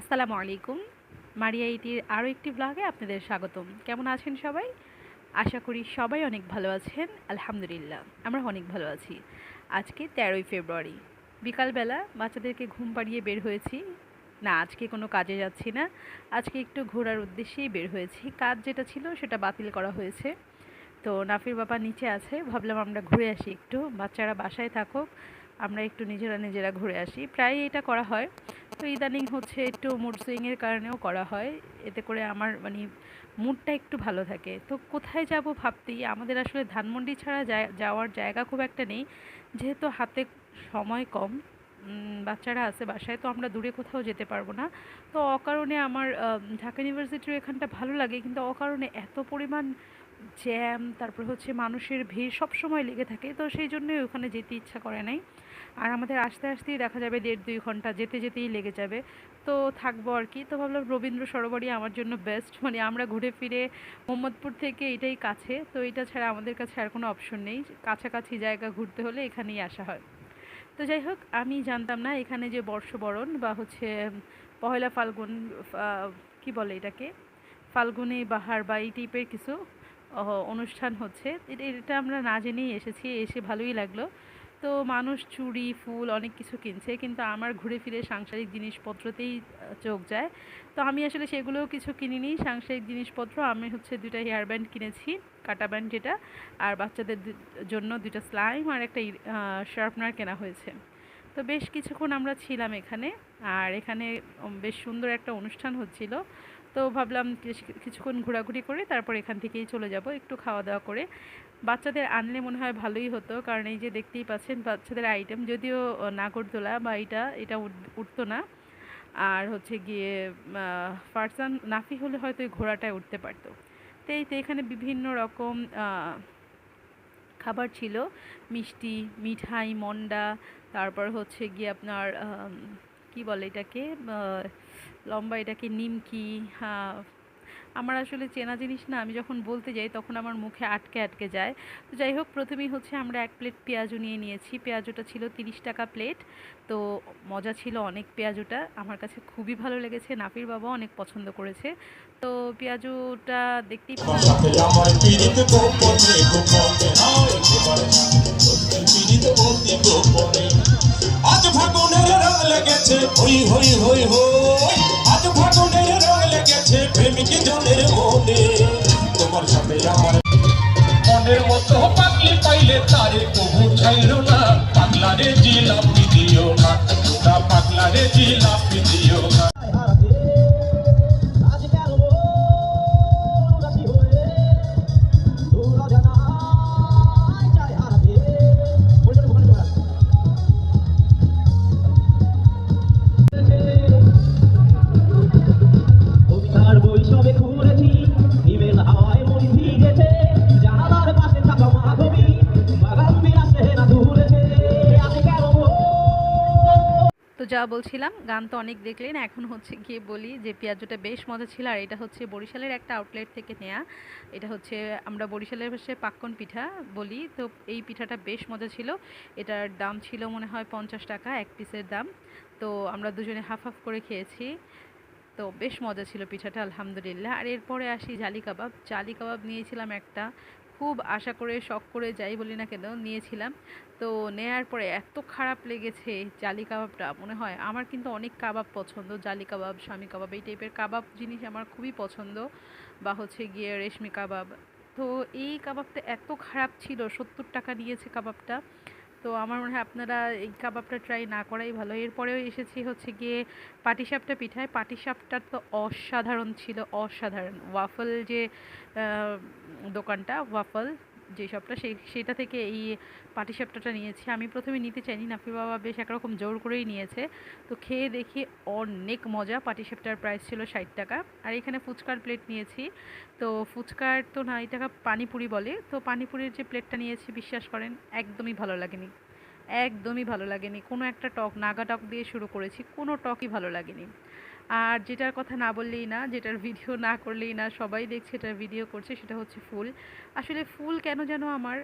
আসসালামু আলাইকুম। মারিয়া ইটির আরও একটি ব্লগে আপনাদের স্বাগতম। কেমন আছেন সবাই? আশা করি সবাই অনেক ভালো আছেন। আলহামদুলিল্লাহ আমরা অনেক ভালো আছি। আজকে তেরোই ফেব্রুয়ারি। বিকালবেলা বাচ্চাদেরকে ঘুম পাড়িয়ে বের হয়েছি। না, আজকে কোনো কাজে যাচ্ছি না। আজকে একটু ঘোরার উদ্দেশ্যেই বের হয়েছি। কাজ যেটা ছিল সেটা বাতিল করা হয়েছে। তো নাফির বাবা নিচে আছে। ভাবলাম আমরা ঘুরে আসি একটু। বাচ্চারা বাসায় থাকুক। আমরা একটু নিজেরা নিজেরা ঘুরে আসি। প্রায় এটা করা হয়। তো ইদানিং হচ্ছে একটু মুড সুইংয়ের কারণেও করা হয়। এতে করে আমার মানে মুডটা একটু ভালো থাকে। তো কোথায় যাব ভাবতেই আমাদের আসলে ধানমন্ডি ছাড়া যাওয়ার জায়গা খুব একটা নেই। যেহেতু হাতে সময় কম বাচ্চারা আছে বাসায়, তো আমরা দূরে কোথাও যেতে পারব না। তো অকারণে আমার ঢাকা ইউনিভার্সিটির এখানটা ভালো লাগে। কিন্তু অকারণে এত পরিমাণ জ্যাম তারপর হচ্ছে মানুষের ভিড় সব সময় লেগে থাকে, তো সেই জন্যই ওখানে যেতে ইচ্ছা করে নাই। আর আমাদের আসতে আসতেই দেখা যাবে দেড় দুই ঘণ্টা যেতে যেতেই লেগে যাবে। তো থাকব আর কি। তো ভাবলাম রবীন্দ্র সরোবরই আমার জন্য বেস্ট মানে আমরা ঘুরে ফিরে মোহাম্মদপুর থেকে এটাই কাছে। তো এটা ছাড়া আমাদের কাছে আর কোনো অপশন নেই। কাছাকাছি জায়গা ঘুরতে হলে এখানেই আসা হয়। তো যাই হোক, আমি জানতাম না এখানে যে বর্ষবরণ বা হচ্ছে পহেলা ফাল্গুন কি বলে এটাকে? ফাল্গুনি, বাহার বা এই টাইপের কিছু। অনুষ্ঠান হচ্ছে। এটা আমরা না জেনেই এসেছি, এসে ভালোই লাগল। তো মানুষ চুড়ি, ফুল অনেক কিছু কিনছে, কিন্তু আমার ঘুরে ফিরে সাংসারিক জিনিসপত্রতেই চোখ যায়। তো আমি আসলে সেগুলোও কিছু কিনিনি। সাংসারিক জিনিসপত্র, আমি হচ্ছে দুটা হেয়ার ব্যান্ড কিনেছি, কাটা ব্যান্ড যেটা, আর বাচ্চাদের জন্য দুইটা স্লাইম আর একটা শার্পনার কেনা হয়েছে। তো বেশ কিছুক্ষণ আমরা ছিলাম এখানে, আর এখানে বেশ সুন্দর একটা অনুষ্ঠান হচ্ছিল। তো ভাবলাম কিছুক্ষণ ঘোরাঘুরি করে তারপর এখান থেকেই চলে যাব একটু খাওয়া দাওয়া করে। বাচ্চাদের আনলে মনে হয় ভালোই হতো, কারণ এই যে দেখতেই পাচ্ছেন বাচ্চাদের আইটেম যদিও নাগরদোলা বা এটা এটা উঠ- উঠতো না। আর হচ্ছে গিয়ে ফারসান নাফি হলে হয়তো এই ঘোড়াটায় উঠতে পারতো। তো এই তো এখানে বিভিন্ন রকম খাবার ছিল। মিষ্টি, মিঠাই, মন্ডা, তারপর হচ্ছে গিয়ে আপনার কি বলে এটাকে লম্বা এটাকে নিমকি আমার আসলে চেনা জিনিস না, আমি যখন বলতে যাই তখন আমার মুখে আটকে আটকে যায়। তো যাই হোক, প্রথমেই হচ্ছে আমরা এক প্লেট পেঁয়াজু নিয়ে নিয়েছি। পেঁয়াজুটা ছিল তিরিশ টাকা প্লেট, তো মজা ছিল অনেক পেঁয়াজুটা। আমার কাছে খুবই ভালো লেগেছে নাপির বাবা অনেক পছন্দ করেছে। তো পেঁয়াজুটা দেখতেই আজ প্রেমিক মনে, তোমার সাথে আমার মনের মতো পাগলি পাইলে তারে কবু ছাইল না। পাগলারে জিলাপি দিও না পাগলারে জিলাপি যা বলছিলাম, গান তো অনেক দেখলেন। এখন হচ্ছে গিয়ে বলি যে পেঁয়াজুটা বেশ মজা ছিল, আর এটা হচ্ছে বরিশালের একটা আউটলেট থেকে নেয়া। এটা হচ্ছে আমরা বরিশালের ভাষায় পাক্কন পিঠা বলি। তো এই পিঠাটা বেশ মজা ছিল। এটার দাম ছিল মনে হয় পঞ্চাশ টাকা, এক পিসের দাম। তো আমরা দুজনে হাফ হাফ করে খেয়েছি। তো বেশ মজা ছিল পিঠাটা, আলহামদুলিল্লাহ। আর এরপরে আসি জালি কাবাব। জালি কাবাব নিয়েছিলাম একটা। খুব আশা করে, শখ করে যাই বলি না কেন, নিয়েছিলাম। তো নেয়ার পরে এত খারাপ লেগেছে জালি কাবাবটা, মনে হয় আমার কিন্তু অনেক কাবাব পছন্দ, জালি কাবাব স্বামী কাবাব, এই টাইপের কাবাব জিনিস আমার খুবই পছন্দ। বা হচ্ছে গিয়ে রেশমি কাবাব। তো এই কাবাবটা এত খারাপ ছিল, সত্তর টাকা নিয়েছে কাবাবটা। তো আমার মনে হয় আপনারা এই কাবাবটা ট্রাই না করাই ভালো। এরপরেও এসেছি হচ্ছে গিয়ে পাটিসাপটা পিঠায়। পাটিসাপটা তো অসাধারণ ছিল, অসাধারণ। ওয়াফল যে দোকানটা, ওয়াফল যে শপটা সেই, সেটা থেকে এই পাটিসাপটাটা নিয়েছি। আমি প্রথমে নিতে চাইনি নাফি বাবা বেশ একরকম জোর করেই নিয়েছে। তো খেয়ে দেখি অনেক মজা পাটিসাপটার প্রাইস ছিল ষাট টাকা। আর এখানে ফুচকার প্লেট নিয়েছি। তো ফুচকার তো না এই টাকা পানিপুরি বলে। তো পানিপুরির যে প্লেটটা নিয়েছি, বিশ্বাস করেন, একদমই ভালো লাগেনি। একদমই ভালো লাগেনি। কোনো একটা টক, নাগা টক দিয়ে শুরু করেছি, কোনো টকই ভালো লাগেনি। আর যেটার কথা না বললেই না, যেটার ভিডিও না করলেই না, সবাই দেখছে এটার ভিডিও করছে, সেটা হচ্ছে ফুল। আসলে ফুল কেন যেন আমার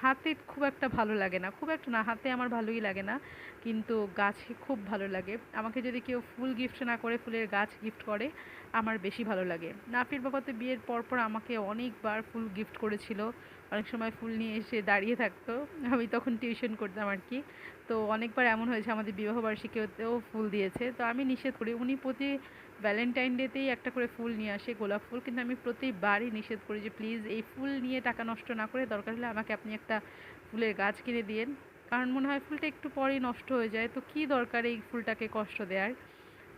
হাতে খুব একটা ভালো লাগে না। খুব একটা না, হাতে আমার ভালোই লাগে না, কিন্তু গাছে খুব ভালো লাগে। আমাকে যদি কেউ ফুল গিফট না করে, ফুলের গাছ গিফট করে, আমার বেশি ভালো লাগে। নাফির বাবা তো বিয়ের পর পর আমাকে অনেকবার ফুল গিফট করেছিল। অনেক সময় ফুল নিয়ে এসে দাঁড়িয়ে থাকতো। আমি তখন টিউশন করতাম আর কি। তো অনেকবার এমন হয়েছে, আমাদের বিবাহবার্ষিকীতেও ফুল দিয়েছে। তো আমি নিষেধ করি। উনি প্রতি ভ্যালেন্টাইন ডেতেই একটা করে ফুল নিয়ে আসে, গোলাপ ফুল। কিন্তু আমি প্রতিবারই নিষেধ করি যে, প্লিজ এই ফুল নিয়ে টাকা নষ্ট না করে দরকার হলে আমাকে আপনি একটা ফুলের গাছ কিনে দিয়েন। কারণ মনে হয় ফুলটা একটু পরেই নষ্ট হয়ে যায়। তো কী দরকার এই ফুলটাকে কষ্ট দেওয়ার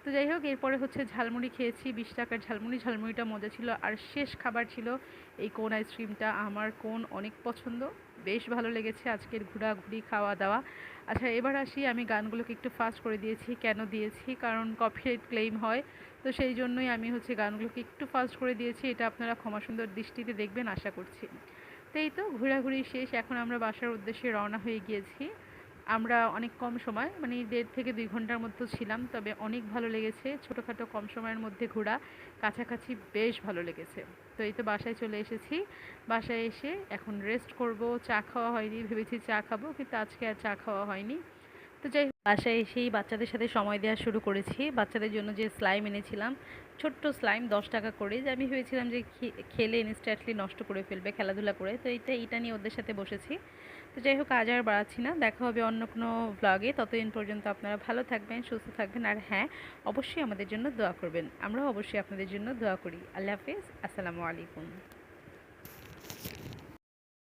তো যাই হোক, এরপরে হচ্ছে ঝালমুড়ি খেয়েছি, বিশ টাকার ঝালমুড়ি। ঝালমুড়িটা মজা ছিল। আর শেষ খাবার ছিল এই কোন আইসক্রিমটা। আমার কোন অনেক পছন্দ। বেশ ভালো লেগেছে আজকের ঘোরাঘুরি খাওয়া দাওয়া আচ্ছা এবার আসি। আমি গানগুলোকে একটু ফাস্ট করে দিয়েছি। কেন দিয়েছি? কারণ কপিরাইট ক্লেম হয়। তো সেই জন্যই আমি হচ্ছে গানগুলোকে একটু ফাস্ট করে দিয়েছি। এটা আপনারা ক্ষমা সুন্দর দৃষ্টিতে দেখবেন, আশা করছি। তো এই তো, ঘোরাঘুরি শেষ। এখন আমরা বাসার উদ্দেশ্যে রওনা হয়ে গিয়েছি। আমরা অনেক কম সময় মানে দেড় থেকে দুই ঘণ্টার মতো ছিলাম, তবে অনেক ভালো লেগেছে। ছোটোখাটো কম সময়ের মধ্যে ঘোরা, কাছাকাছি বেশ ভালো লেগেছে। তো এই তো বাসায় চলে এসেছি। বাসায় এসে এখন রেস্ট করব। চা খাওয়া হয়নি, ভেবেছি চা খাব, কিন্তু আজকে আর চা খাওয়া হয়নি। তো যাই বাসায় এসেই বাচ্চাদের সাথে সময় দেওয়া শুরু করেছি। বাচ্চাদের জন্য যে স্লাইম এনেছিলাম, ছোট্ট স্লাইম দশ টাকা করে। যে আমি ভেবেছিলাম যে খেলে ইনস্ট্যান্টলি নষ্ট করে ফেলবে, খেলাধুলা করে। তো এইটা এইটা নিয়ে ওদের সাথে বসেছি। তো যাই হোক, আজ আর বাড়াচ্ছি না। দেখা হবে অন্য কোনো ব্লগে ততদিন পর্যন্ত আপনারা ভালো থাকবেন, সুস্থ থাকবেন আর হ্যাঁ অবশ্যই আমাদের জন্য দোয়া করবেন। আমরাও অবশ্যই আপনাদের জন্য দোয়া করি। আল্লাহ হাফিজ। আসসালামু আলাইকুম।